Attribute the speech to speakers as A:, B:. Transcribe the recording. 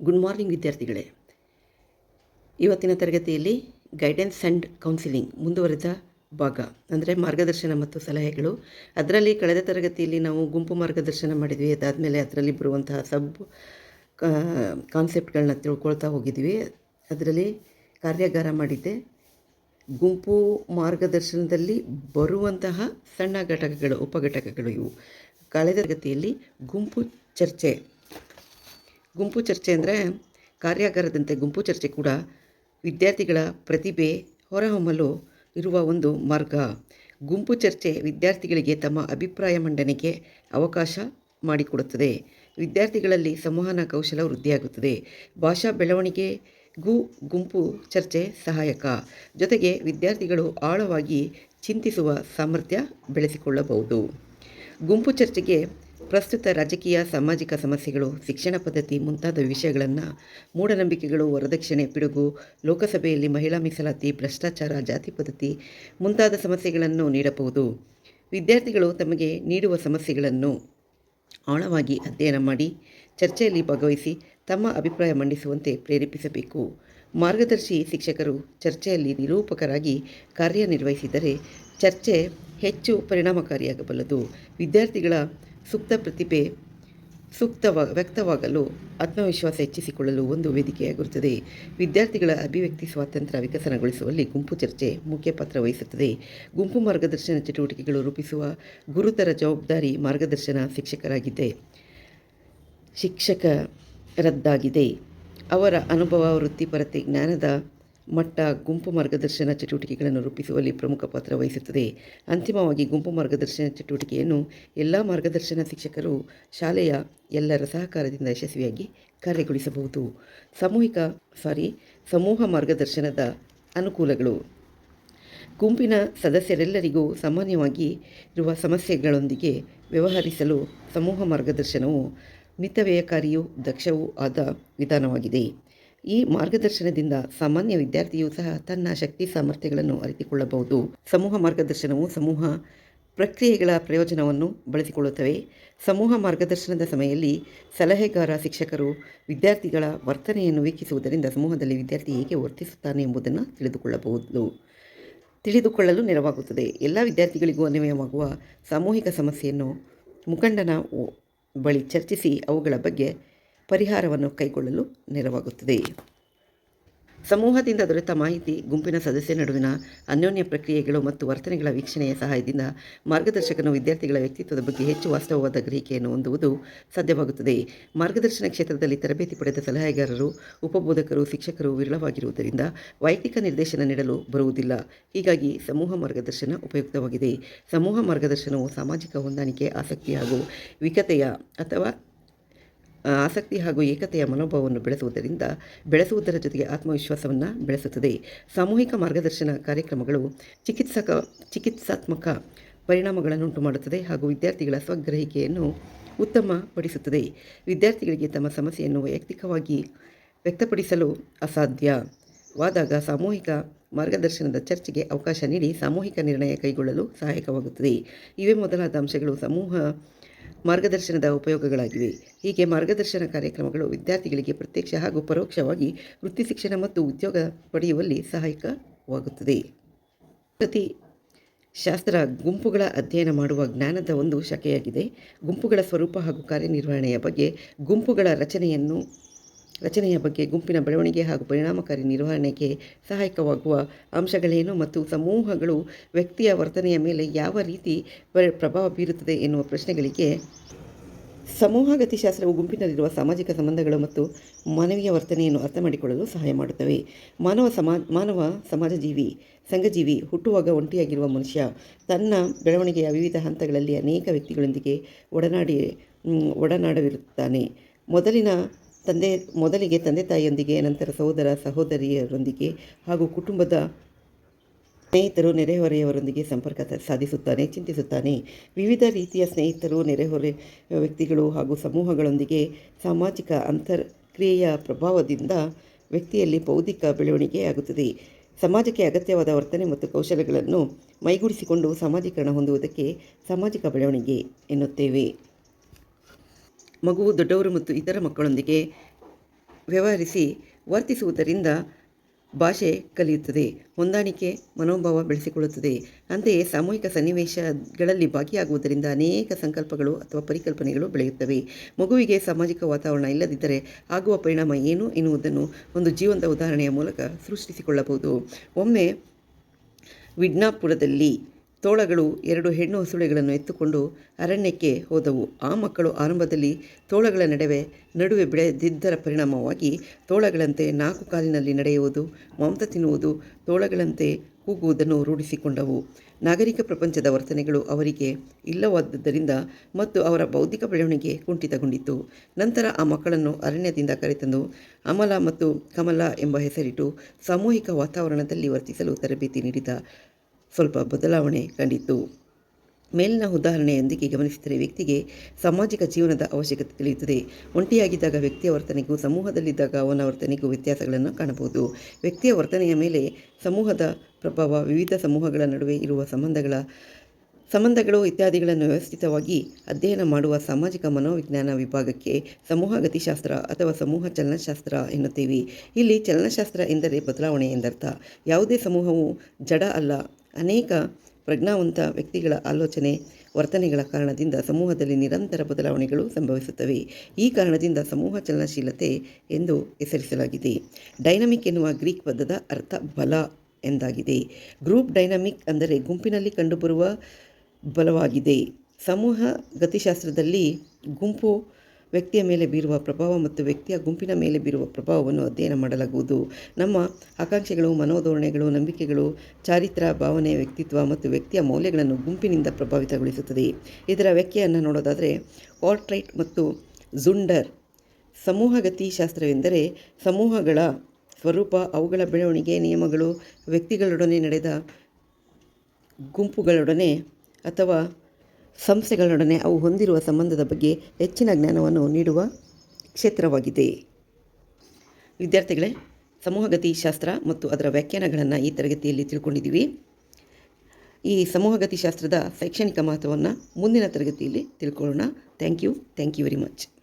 A: Good morning ವಿದ್ಯಾರ್ಥಿಗಳೇ. ಇವತ್ತಿನ ತರಗತಿಯಲ್ಲಿ ಗೈಡೆನ್ಸ್ ಆ್ಯಂಡ್ ಕೌನ್ಸಿಲಿಂಗ್ ಮುಂದುವರೆದ ಭಾಗ, ಅಂದರೆ ಮಾರ್ಗದರ್ಶನ ಮತ್ತು ಸಲಹೆಗಳು. ಅದರಲ್ಲಿ ಕಳೆದ ತರಗತಿಯಲ್ಲಿ ನಾವು ಗುಂಪು ಮಾರ್ಗದರ್ಶನ ಮಾಡಿದ್ವಿ. ಅದಾದಮೇಲೆ ಅದರಲ್ಲಿ ಬರುವಂತಹ ಸಬ್ ಕಾನ್ಸೆಪ್ಟ್ಗಳನ್ನ ತಿಳ್ಕೊಳ್ತಾ ಹೋಗಿದ್ವಿ. ಅದರಲ್ಲಿ ಕಾರ್ಯಾಗಾರ ಮಾಡಿದ್ದೆ. ಗುಂಪು ಮಾರ್ಗದರ್ಶನದಲ್ಲಿ ಬರುವಂತಹ ಸಣ್ಣ ಘಟಕಗಳು, ಉಪಘಟಕಗಳು ಇವು. ಕಳೆದ ತರಗತಿಯಲ್ಲಿ ಗುಂಪು ಚರ್ಚೆ ಗುಂಪು ಚರ್ಚೆ ಅಂದರೆ ಕಾರ್ಯಾಗಾರದಂತೆ ಗುಂಪು ಚರ್ಚೆ ಕೂಡ ವಿದ್ಯಾರ್ಥಿಗಳ ಪ್ರತಿಭೆ ಹೊರಹೊಮ್ಮಲು ಇರುವ ಒಂದು ಮಾರ್ಗ. ಗುಂಪು ಚರ್ಚೆ ವಿದ್ಯಾರ್ಥಿಗಳಿಗೆ ತಮ್ಮ ಅಭಿಪ್ರಾಯ ಮಂಡನೆಗೆ ಅವಕಾಶ ಮಾಡಿಕೊಡುತ್ತದೆ. ವಿದ್ಯಾರ್ಥಿಗಳಲ್ಲಿ ಸಂವಹನ ಕೌಶಲ ವೃದ್ಧಿಯಾಗುತ್ತದೆ. ಭಾಷಾ ಬೆಳವಣಿಗೆಗೂ ಗುಂಪು ಚರ್ಚೆ ಸಹಾಯಕ. ಜೊತೆಗೆ ವಿದ್ಯಾರ್ಥಿಗಳು ಆಳವಾಗಿ ಚಿಂತಿಸುವ ಸಾಮರ್ಥ್ಯ ಬೆಳೆಸಿಕೊಳ್ಳಬಹುದು. ಗುಂಪು ಚರ್ಚೆಗೆ ಪ್ರಸ್ತುತ ರಾಜಕೀಯ, ಸಾಮಾಜಿಕ ಸಮಸ್ಯೆಗಳು, ಶಿಕ್ಷಣ ಪದ್ಧತಿ ಮುಂತಾದ ವಿಷಯಗಳನ್ನು ಮೂಢನಂಬಿಕೆಗಳು, ವರದಕ್ಷಿಣೆ, ಪಿಡುಗು, ಲೋಕಸಭೆಯಲ್ಲಿ ಮಹಿಳಾ ಮೀಸಲಾತಿ, ಭ್ರಷ್ಟಾಚಾರ, ಜಾತಿ ಪದ್ಧತಿ ಮುಂತಾದ ಸಮಸ್ಯೆಗಳನ್ನು ನೀಡಬಹುದು. ವಿದ್ಯಾರ್ಥಿಗಳು ತಮಗೆ ನೀಡುವ ಸಮಸ್ಯೆಗಳನ್ನು ಆಳವಾಗಿ ಅಧ್ಯಯನ ಮಾಡಿ, ಚರ್ಚೆಯಲ್ಲಿ ಭಾಗವಹಿಸಿ, ತಮ್ಮ ಅಭಿಪ್ರಾಯ ಮಂಡಿಸುವಂತೆ ಪ್ರೇರೇಪಿಸಬೇಕು. ಮಾರ್ಗದರ್ಶಿ ಶಿಕ್ಷಕರು ಚರ್ಚೆಯಲ್ಲಿ ನಿರೂಪಕರಾಗಿ ಕಾರ್ಯನಿರ್ವಹಿಸಿದರೆ ಚರ್ಚೆ ಹೆಚ್ಚು ಪರಿಣಾಮಕಾರಿಯಾಗಬಲ್ಲದು. ವಿದ್ಯಾರ್ಥಿಗಳ ಸೂಕ್ತ ಪ್ರತಿಭೆ ಸೂಕ್ತವ ವ್ಯಕ್ತವಾಗಲು, ಆತ್ಮವಿಶ್ವಾಸ ಹೆಚ್ಚಿಸಿಕೊಳ್ಳಲು ಒಂದು ವೇದಿಕೆಯಾಗಿರುತ್ತದೆ. ವಿದ್ಯಾರ್ಥಿಗಳ ಅಭಿವ್ಯಕ್ತಿ ಸ್ವಾತಂತ್ರ್ಯ ವಿಕಸನಗೊಳಿಸುವಲ್ಲಿ ಗುಂಪು ಚರ್ಚೆ ಮುಖ್ಯ ಪಾತ್ರ ವಹಿಸುತ್ತದೆ. ಗುಂಪು ಮಾರ್ಗದರ್ಶನ ಚಟುವಟಿಕೆಗಳು ರೂಪಿಸುವ ಗುರುತರ ಜವಾಬ್ದಾರಿ ಮಾರ್ಗದರ್ಶನ ಶಿಕ್ಷಕರಾಗಿದೆ. ಶಿಕ್ಷಕರದ್ದಾಗಿದೆ. ಅವರ ಅನುಭವ, ವೃತ್ತಿಪರತೆ, ಜ್ಞಾನದ ಮಟ್ಟ ಗುಂಪು ಮಾರ್ಗದರ್ಶನ ಚಟುವಟಿಕೆಗಳನ್ನು ರೂಪಿಸುವಲ್ಲಿ ಪ್ರಮುಖ ಪಾತ್ರ ವಹಿಸುತ್ತದೆ. ಅಂತಿಮವಾಗಿ ಗುಂಪು ಮಾರ್ಗದರ್ಶನ ಚಟುವಟಿಕೆಯನ್ನು ಎಲ್ಲ ಮಾರ್ಗದರ್ಶನ ಶಿಕ್ಷಕರು ಶಾಲೆಯ ಎಲ್ಲರ ಸಹಕಾರದಿಂದ ಯಶಸ್ವಿಯಾಗಿ ಕಾರ್ಯಗೊಳಿಸಬಹುದು ಸಾಮೂಹಿಕ, ಸಾರಿ, ಸಮೂಹ ಮಾರ್ಗದರ್ಶನದ ಅನುಕೂಲಗಳು. ಗುಂಪಿನ ಸದಸ್ಯರೆಲ್ಲರಿಗೂ ಸಾಮಾನ್ಯವಾಗಿ ಇರುವ ಸಮಸ್ಯೆಗಳೊಂದಿಗೆ ವ್ಯವಹರಿಸಲು ಸಮೂಹ ಮಾರ್ಗದರ್ಶನವು ಮಿತವ್ಯಯಕಾರಿಯೂ ದಕ್ಷವೂ ಆದ ವಿಧಾನವಾಗಿದೆ. ಈ ಮಾರ್ಗದರ್ಶನದಿಂದ ಸಾಮಾನ್ಯ ವಿದ್ಯಾರ್ಥಿಯು ಸಹ ತನ್ನ ಶಕ್ತಿ ಸಾಮರ್ಥ್ಯಗಳನ್ನು ಅರಿತುಕೊಳ್ಳಬಹುದು. ಸಮೂಹ ಮಾರ್ಗದರ್ಶನವು ಸಮೂಹ ಪ್ರಕ್ರಿಯೆಗಳ ಪ್ರಯೋಜನವನ್ನು ಬಳಸಿಕೊಳ್ಳುತ್ತವೆ. ಸಮೂಹ ಮಾರ್ಗದರ್ಶನದ ಸಮಯದಲ್ಲಿ ಸಲಹೆಗಾರ, ಶಿಕ್ಷಕರು, ವಿದ್ಯಾರ್ಥಿಗಳ ವರ್ತನೆಯನ್ನು ವೀಕ್ಷಿಸುವುದರಿಂದ ಸಮೂಹದಲ್ಲಿ ವಿದ್ಯಾರ್ಥಿ ಹೇಗೆ ವರ್ತಿಸುತ್ತಾನೆ ಎಂಬುದನ್ನು ತಿಳಿದುಕೊಳ್ಳಬಹುದು. ತಿಳಿದುಕೊಳ್ಳಲು ನೆರವಾಗುತ್ತದೆ. ಎಲ್ಲ ವಿದ್ಯಾರ್ಥಿಗಳಿಗೂ ಅನ್ವಯವಾಗುವ ಸಾಮೂಹಿಕ ಸಮಸ್ಯೆಯನ್ನು ಮುಖಂಡನ ಬಳಿ ಚರ್ಚಿಸಿ ಅವುಗಳ ಬಗ್ಗೆ ಪರಿಹಾರವನ್ನು ಕೈಗೊಳ್ಳಲು ನೆರವಾಗುತ್ತದೆ. ಸಮೂಹದಿಂದ ದೊರೆತ ಮಾಹಿತಿ, ಗುಂಪಿನ ಸದಸ್ಯ ನಡುವಿನ ಅನ್ಯೋನ್ಯ ಪ್ರಕ್ರಿಯೆಗಳು ಮತ್ತು ವರ್ತನೆಗಳ ವೀಕ್ಷಣೆಯ ಸಹಾಯದಿಂದ ಮಾರ್ಗದರ್ಶಕನು ವಿದ್ಯಾರ್ಥಿಗಳ ವ್ಯಕ್ತಿತ್ವದ ಬಗ್ಗೆ ಹೆಚ್ಚು ವಾಸ್ತವವಾದ ಗ್ರಹಿಕೆಯನ್ನು ಹೊಂದುವುದು ಸಾಧ್ಯವಾಗುತ್ತದೆ. ಮಾರ್ಗದರ್ಶನ ಕ್ಷೇತ್ರದಲ್ಲಿ ತರಬೇತಿ ಪಡೆದ ಸಲಹೆಗಾರರು, ಉಪಬೋಧಕರು, ಶಿಕ್ಷಕರು ವಿರಳವಾಗಿರುವುದರಿಂದ ವೈಯಕ್ತಿಕ ನಿರ್ದೇಶನ ನೀಡಲು ಬರುವುದಿಲ್ಲ. ಹೀಗಾಗಿ ಸಮೂಹ ಮಾರ್ಗದರ್ಶನ ಉಪಯುಕ್ತವಾಗಿದೆ. ಸಮೂಹ ಮಾರ್ಗದರ್ಶನವು ಸಾಮಾಜಿಕ ಹೊಂದಾಣಿಕೆ, ಆಸಕ್ತಿ ಹಾಗೂ ವಿಕತೆಯ ಅಥವಾ ಆಸಕ್ತಿ ಹಾಗೂ ಏಕತೆಯ ಮನೋಭಾವವನ್ನು ಬೆಳೆಸುವುದರಿಂದ ಬೆಳೆಸುವುದರ ಜೊತೆಗೆ ಆತ್ಮವಿಶ್ವಾಸವನ್ನು ಬೆಳೆಸುತ್ತದೆ. ಸಾಮೂಹಿಕ ಮಾರ್ಗದರ್ಶನ ಕಾರ್ಯಕ್ರಮಗಳು ಚಿಕಿತ್ಸಕ, ಚಿಕಿತ್ಸಾತ್ಮಕ ಪರಿಣಾಮಗಳನ್ನುಂಟು ಮಾಡುತ್ತದೆ ಹಾಗೂ ವಿದ್ಯಾರ್ಥಿಗಳ ಸ್ವಗ್ರಹಿಕೆಯನ್ನು ಉತ್ತಮಪಡಿಸುತ್ತದೆ. ವಿದ್ಯಾರ್ಥಿಗಳಿಗೆ ತಮ್ಮ ಸಮಸ್ಯೆಯನ್ನು ವೈಯಕ್ತಿಕವಾಗಿ ವ್ಯಕ್ತಪಡಿಸಲು ಅಸಾಧ್ಯವಾದಾಗ ಸಾಮೂಹಿಕ ಮಾರ್ಗದರ್ಶನದ ಚರ್ಚೆಗೆ ಅವಕಾಶ ನೀಡಿ ಸಾಮೂಹಿಕ ನಿರ್ಣಯ ಕೈಗೊಳ್ಳಲು ಸಹಾಯಕವಾಗುತ್ತದೆ. ಇವೇ ಮೊದಲಾದ ಅಂಶಗಳು. ಸಮೂಹ ಮಾರ್ಗದರ್ಶನದ ಉಪಯೋಗಗಳಾಗಿವೆ. ಹೀಗೆ ಮಾರ್ಗದರ್ಶನ ಕಾರ್ಯಕ್ರಮಗಳು ವಿದ್ಯಾರ್ಥಿಗಳಿಗೆ ಪ್ರತ್ಯಕ್ಷ ಹಾಗೂ ಪರೋಕ್ಷವಾಗಿ ವೃತ್ತಿ ಶಿಕ್ಷಣ ಮತ್ತು ಉದ್ಯೋಗ ಪಡೆಯುವಲ್ಲಿ ಸಹಾಯಕವಾಗುತ್ತದೆ. ಪ್ರತಿ ಶಾಸ್ತ್ರ ಗುಂಪುಗಳ ಅಧ್ಯಯನ ಮಾಡುವ ಜ್ಞಾನದ ಒಂದು ಶಾಖೆಯಾಗಿದೆ. ಗುಂಪುಗಳ ಸ್ವರೂಪ ಹಾಗೂ ಕಾರ್ಯನಿರ್ವಹಣೆಯ ಬಗ್ಗೆ ಗುಂಪುಗಳ ರಚನೆಯನ್ನು ರಚನೆಯ ಬಗ್ಗೆ, ಗುಂಪಿನ ಬೆಳವಣಿಗೆ ಹಾಗೂ ಪರಿಣಾಮಕಾರಿ ನಿರ್ವಹಣೆಗೆ ಸಹಾಯಕವಾಗುವ ಅಂಶಗಳೇನು ಮತ್ತು ಸಮೂಹಗಳು ವ್ಯಕ್ತಿಯ ವರ್ತನೆಯ ಮೇಲೆ ಯಾವ ರೀತಿ ಪ್ರಭಾವ ಬೀರುತ್ತದೆ ಎನ್ನುವ ಪ್ರಶ್ನೆಗಳಿಗೆ ಸಮೂಹ ಗತಿಶಾಸ್ತ್ರವು ಗುಂಪಿನಲ್ಲಿರುವ ಸಾಮಾಜಿಕ ಸಂಬಂಧಗಳು ಮತ್ತು ಮಾನವೀಯ ವರ್ತನೆಯನ್ನು ಅರ್ಥ ಮಾಡಿಕೊಳ್ಳಲು ಸಹಾಯ ಮಾಡುತ್ತವೆ. ಮಾನವ ಸಮಾ, ಮಾನವ ಸಮಾಜಜೀವಿ, ಸಂಘಜೀವಿ ಹುಟ್ಟುವಾಗ ಒಂಟಿಯಾಗಿರುವ ಮನುಷ್ಯ ತನ್ನ ಬೆಳವಣಿಗೆಯ ವಿವಿಧ ಹಂತಗಳಲ್ಲಿ ಅನೇಕ ವ್ಯಕ್ತಿಗಳೊಂದಿಗೆ ಒಡನಾಡಿ, ಒಡನಾಡವಿರುತ್ತಾನೆ. ಮೊದಲಿನ ತಂದೆ, ಮೊದಲಿಗೆ ತಂದೆ ತಾಯಿಯೊಂದಿಗೆ, ನಂತರ ಸಹೋದರ ಸಹೋದರಿಯರೊಂದಿಗೆ ಹಾಗೂ ಕುಟುಂಬದ ಸ್ನೇಹಿತರು ನೆರೆಹೊರೆಯವರೊಂದಿಗೆ ಸಂಪರ್ಕ ಸಾಧಿಸುತ್ತಾನೆ, ಚಿಂತಿಸುತ್ತಾನೆ. ವಿವಿಧ ರೀತಿಯ ಸ್ನೇಹಿತರು, ನೆರೆಹೊರೆ ವ್ಯಕ್ತಿಗಳು ಹಾಗೂ ಸಮೂಹಗಳೊಂದಿಗೆ ಸಾಮಾಜಿಕ ಅಂತರ್ಕ್ರಿಯೆಯ ಪ್ರಭಾವದಿಂದ ವ್ಯಕ್ತಿಯಲ್ಲಿ ಬೌದ್ಧಿಕ ಬೆಳವಣಿಗೆಯಾಗುತ್ತದೆ ಸಮಾಜಕ್ಕೆ ಅಗತ್ಯವಾದ ವರ್ತನೆ ಮತ್ತು ಕೌಶಲ್ಯಗಳನ್ನು ಮೈಗೂಡಿಸಿಕೊಂಡು ಸಾಮಾಜೀಕರಣ ಹೊಂದುವುದಕ್ಕೆ ಸಾಮಾಜಿಕ ಬೆಳವಣಿಗೆ ಎನ್ನುತ್ತೇವೆ. ಮಗುವು ದೊಡ್ಡವರು ಮತ್ತು ಇತರ ಮಕ್ಕಳೊಂದಿಗೆ ವ್ಯವಹರಿಸಿ ವರ್ತಿಸುವುದರಿಂದ ಭಾಷೆ ಕಲಿಯುತ್ತದೆ, ಹೊಂದಾಣಿಕೆ, ಮನೋಭಾವ ಬೆಳೆಸಿಕೊಳ್ಳುತ್ತದೆ. ಅಂತೆಯೇ ಸಾಮೂಹಿಕ ಸನ್ನಿವೇಶಗಳಲ್ಲಿ ಭಾಗಿಯಾಗುವುದರಿಂದ ಅನೇಕ ಸಂಕಲ್ಪಗಳು ಅಥವಾ ಪರಿಕಲ್ಪನೆಗಳು ಬೆಳೆಯುತ್ತವೆ. ಮಗುವಿಗೆ ಸಾಮಾಜಿಕ ವಾತಾವರಣ ಇಲ್ಲದಿದ್ದರೆ ಆಗುವ ಪರಿಣಾಮ ಏನು ಎನ್ನುವುದನ್ನು ಒಂದು ಜೀವಂತ ಉದಾಹರಣೆಯ ಮೂಲಕ ಸೃಷ್ಟಿಸಿಕೊಳ್ಳಬಹುದು. ಒಮ್ಮೆ ವಿಡ್ನಾಪುರದಲ್ಲಿ ತೋಳಗಳು ಎರಡು ಹೆಣ್ಣು ಹಸುಳೆಗಳನ್ನು ಎತ್ತುಕೊಂಡು ಅರಣ್ಯಕ್ಕೆ ಹೋದವು. ಆ ಮಕ್ಕಳು ಆರಂಭದಲ್ಲಿ ತೋಳಗಳ ನಡುವೆ ನಡುವೆ ಬೆಳೆದಿದ್ದರ ಪರಿಣಾಮವಾಗಿ ತೋಳಗಳಂತೆ ನಾಲ್ಕು ಕಾಲಿನಲ್ಲಿ ನಡೆಯುವುದು ಮಾಂಸ ತಿನ್ನುವುದು, ತೋಳಗಳಂತೆ ಕೂಗುವುದನ್ನು ರೂಢಿಸಿಕೊಂಡವು. ನಾಗರಿಕ ಪ್ರಪಂಚದ ವರ್ತನೆಗಳು ಅವರಿಗೆ ಇಲ್ಲವಾದದ್ದರಿಂದ ಮತ್ತು ಅವರ ಬೌದ್ಧಿಕ ಬೆಳವಣಿಗೆ ಕುಂಠಿತಗೊಂಡಿತು ನಂತರ ಆ ಮಕ್ಕಳನ್ನು ಅರಣ್ಯದಿಂದ ಕರೆತಂದು ಅಮಲ ಮತ್ತು ಕಮಲ ಎಂಬ ಹೆಸರಿಟ್ಟು ಸಾಮೂಹಿಕ ವಾತಾವರಣದಲ್ಲಿ ವರ್ತಿಸಲು ತರಬೇತಿ ನೀಡಿದ ಸ್ವಲ್ಪ ಬದಲಾವಣೆ ಕಂಡಿತು ಮೇಲಿನ ಉದಾಹರಣೆಯೊಂದಿಗೆ ಗಮನಿಸಿದರೆ ವ್ಯಕ್ತಿಗೆ ಸಾಮಾಜಿಕ ಜೀವನದ ಅವಶ್ಯಕತೆ ತಿಳಿಯುತ್ತದೆ. ಒಂಟಿಯಾಗಿದ್ದಾಗ ವ್ಯಕ್ತಿಯ ವರ್ತನೆಗೂ ಸಮೂಹದಲ್ಲಿದ್ದಾಗ ಅವನ ವರ್ತನೆಗೂ ವ್ಯತ್ಯಾಸಗಳನ್ನು ಕಾಣಬಹುದು. ವ್ಯಕ್ತಿಯ ವರ್ತನೆಯ ಮೇಲೆ ಸಮೂಹದ ಪ್ರಭಾವ, ವಿವಿಧ ಸಮೂಹಗಳ ನಡುವೆ ಇರುವ ಸಂಬಂಧಗಳ, ಸಂಬಂಧಗಳು ಇತ್ಯಾದಿಗಳನ್ನು ವ್ಯವಸ್ಥಿತವಾಗಿ ಅಧ್ಯಯನ ಮಾಡುವ ಸಾಮಾಜಿಕ ಮನೋವಿಜ್ಞಾನ ವಿಭಾಗಕ್ಕೆ ಸಮೂಹ ಗತಿಶಾಸ್ತ್ರ ಅಥವಾ ಸಮೂಹ ಚಲನಶಾಸ್ತ್ರ ಎನ್ನುತ್ತೇವೆ. ಇಲ್ಲಿ ಚಲನಶಾಸ್ತ್ರ ಎಂದರೆ ಬದಲಾವಣೆ ಎಂದರ್ಥ. ಯಾವುದೇ ಸಮೂಹವು ಜಡ ಅಲ್ಲ ಅನೇಕ ಪ್ರಜ್ಞಾವಂತ ವ್ಯಕ್ತಿಗಳ ಆಲೋಚನೆ, ವರ್ತನೆಗಳ ಕಾರಣದಿಂದ ಸಮೂಹದಲ್ಲಿ ನಿರಂತರ ಬದಲಾವಣೆಗಳು ಸಂಭವಿಸುತ್ತವೆ. ಈ ಕಾರಣದಿಂದ ಸಮೂಹ ಚಲನಶೀಲತೆ ಎಂದು ಹೆಸರಿಸಲಾಗಿದೆ. ಡೈನಮಿಕ್ ಎನ್ನುವ ಗ್ರೀಕ್ ಪದದ ಅರ್ಥ ಬಲ ಎಂದಾಗಿದೆ. ಗ್ರೂಪ್ ಡೈನಮಿಕ್ ಅಂದರೆ ಗುಂಪಿನಲ್ಲಿ ಕಂಡುಬರುವ ಬಲವಾಗಿದೆ. ಸಮೂಹ ಗತಿಶಾಸ್ತ್ರದಲ್ಲಿ ಗುಂಪು ವ್ಯಕ್ತಿಯ ಮೇಲೆ ಬೀರುವ ಪ್ರಭಾವ ಮತ್ತು ವ್ಯಕ್ತಿಯ ಗುಂಪಿನ ಮೇಲೆ ಬೀರುವ ಪ್ರಭಾವವನ್ನು ಅಧ್ಯಯನ ಮಾಡಲಾಗುವುದು. ನಮ್ಮ ಆಕಾಂಕ್ಷೆಗಳು, ಮನೋಧೋರಣೆಗಳು, ನಂಬಿಕೆಗಳು, ಚಾರಿತ್ರ ಭಾವನೆ, ವ್ಯಕ್ತಿತ್ವ ಮತ್ತು ವ್ಯಕ್ತಿಯ ಮೌಲ್ಯಗಳನ್ನು ಗುಂಪಿನಿಂದ ಪ್ರಭಾವಿತಗೊಳಿಸುತ್ತದೆ. ಇದರ ವ್ಯಾಖ್ಯೆಯನ್ನು ನೋಡೋದಾದರೆ ಕಾರ್ಟ್ರೈಟ್ ಮತ್ತು ಝುಂಡರ್ ಸಮೂಹಗತಿ ಶಾಸ್ತ್ರವೆಂದರೆ ಸಮೂಹಗಳ ಸ್ವರೂಪ, ಅವುಗಳ ಬೆಳವಣಿಗೆ, ನಿಯಮಗಳು, ವ್ಯಕ್ತಿಗಳೊಡನೆ ನಡೆದ ಗುಂಪುಗಳೊಡನೆ ಅಥವಾ ಸಂಸ್ಥೆಗಳೊಡನೆ ಅವು ಹೊಂದಿರುವ ಸಂಬಂಧದ ಬಗ್ಗೆ ಹೆಚ್ಚಿನ ಜ್ಞಾನವನ್ನು ನೀಡುವ ಕ್ಷೇತ್ರವಾಗಿದೆ. ವಿದ್ಯಾರ್ಥಿಗಳೇ, ಸಮೂಹಗತಿ ಶಾಸ್ತ್ರ ಮತ್ತು ಅದರ ವ್ಯಾಖ್ಯಾನಗಳನ್ನು ಈ ತರಗತಿಯಲ್ಲಿ ತಿಳ್ಕೊಂಡಿದ್ದೀವಿ. ಈ ಸಮೂಹಗತಿ ಶಾಸ್ತ್ರದ ಶೈಕ್ಷಣಿಕ ಮಹತ್ವವನ್ನು ಮುಂದಿನ ತರಗತಿಯಲ್ಲಿ ತಿಳ್ಕೊಳ್ಳೋಣ. Thank you. Thank you very much.